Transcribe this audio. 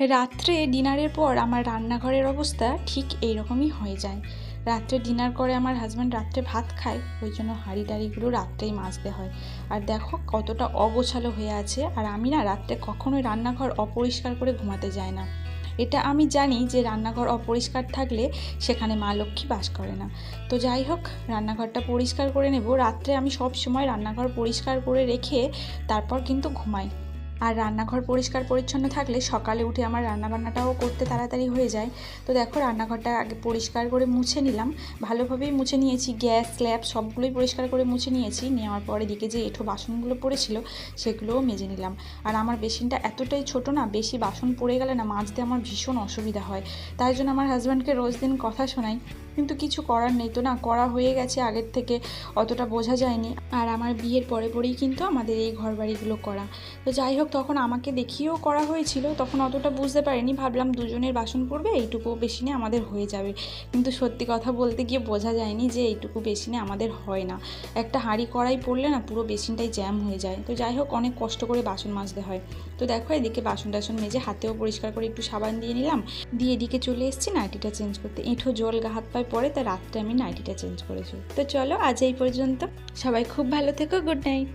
রাত্রে ডিনারের পর আমার রান্নাঘরের অবস্থা ঠিক এইরকমই হয়ে যায়। রাত্রে ডিনার করে আমার হাজব্যান্ড রাত্রে ভাত খায়, ওই জন্য হাঁড়ি টাড়িগুলো রাত্রেই মাজতে হয়। আর দেখো কতটা অগোছালো হয়ে আছে, আর আমি না রাত্রে কখনোই রান্নাঘর অপরিষ্কার করে ঘুমাতে যাই না। এটা আমি জানি যে রান্নাঘর অপরিষ্কার থাকলে সেখানে মা লক্ষ্মী বাস করে না। তো যাই হোক, রান্নাঘরটা পরিষ্কার করে নেব। রাত্রে আমি সব সময় রান্নাঘর পরিষ্কার করে রেখে তারপর কিন্তু ঘুমাই। আর রান্নাঘর পরিষ্কার পরিচ্ছন্ন থাকলে সকালে উঠে আমার রান্নাবান্নাটাও করতে তাড়াতাড়ি হয়ে যায়। তো দেখো রান্নাঘরটা আগে পরিষ্কার করে মুছে নিলাম। ভালোভাবেই মুছে নিয়েছি, গ্যাস, স্ল্যাব সবগুলোই পরিষ্কার করে মুছে নিয়েছি। নেওয়ার পরে দিকে যে এঁঠো বাসনগুলো পড়েছিল সেগুলোও মেজে নিলাম। আর আমার বেসিনটা এতটাই ছোট না, বেশি বাসন পড়ে গেলে না, মাজতে আমার ভীষণ অসুবিধা হয়। তাই জন্য আমার হাজব্যান্ডকে রোজ দিন কথা শোনাই। কিন্তু কিছু করার নেই তো না, করা হয়ে গেছে আগের থেকে, অতটা বোঝা যায়নি। আর আমার বিয়ের পরে পরেই কিন্তু আমাদের এই ঘর বাড়িগুলো করা। তো যাই হোক, তখন আমাকে দেখিয়েও করা হয়েছিল, তখন অতটা বুঝতে পারিনি, ভাবলাম দুজনের বাসন পড়বে এইটুকু বেসিনে আমাদের হয়ে যাবে। কিন্তু সত্যি কথা বলতে গিয়ে বোঝা যায়নি যে এইটুকু বেসিনে আমাদের হয় না। একটা হাঁড়ি কড়াই পড়লে না পুরো বেসিনটাই জ্যাম হয়ে যায়। তো যাই হোক, অনেক কষ্ট করে বাসন মাজতে হয়। তো দেখো এদিকে বাসন টাসন মেজে হাতেও পরিষ্কার করে একটু সাবান দিয়ে নিলাম। দিয়ে এদিকে চলে এসেছি নাইটিটা চেঞ্জ করতে। এঁঠো জল গা হাত পায়ে পরে তা রাত্রে আমি নাইটিটা চেঞ্জ করেছি। তো চলো আজ এই পর্যন্ত। সবাই খুব ভালো থেকো গুড নাইট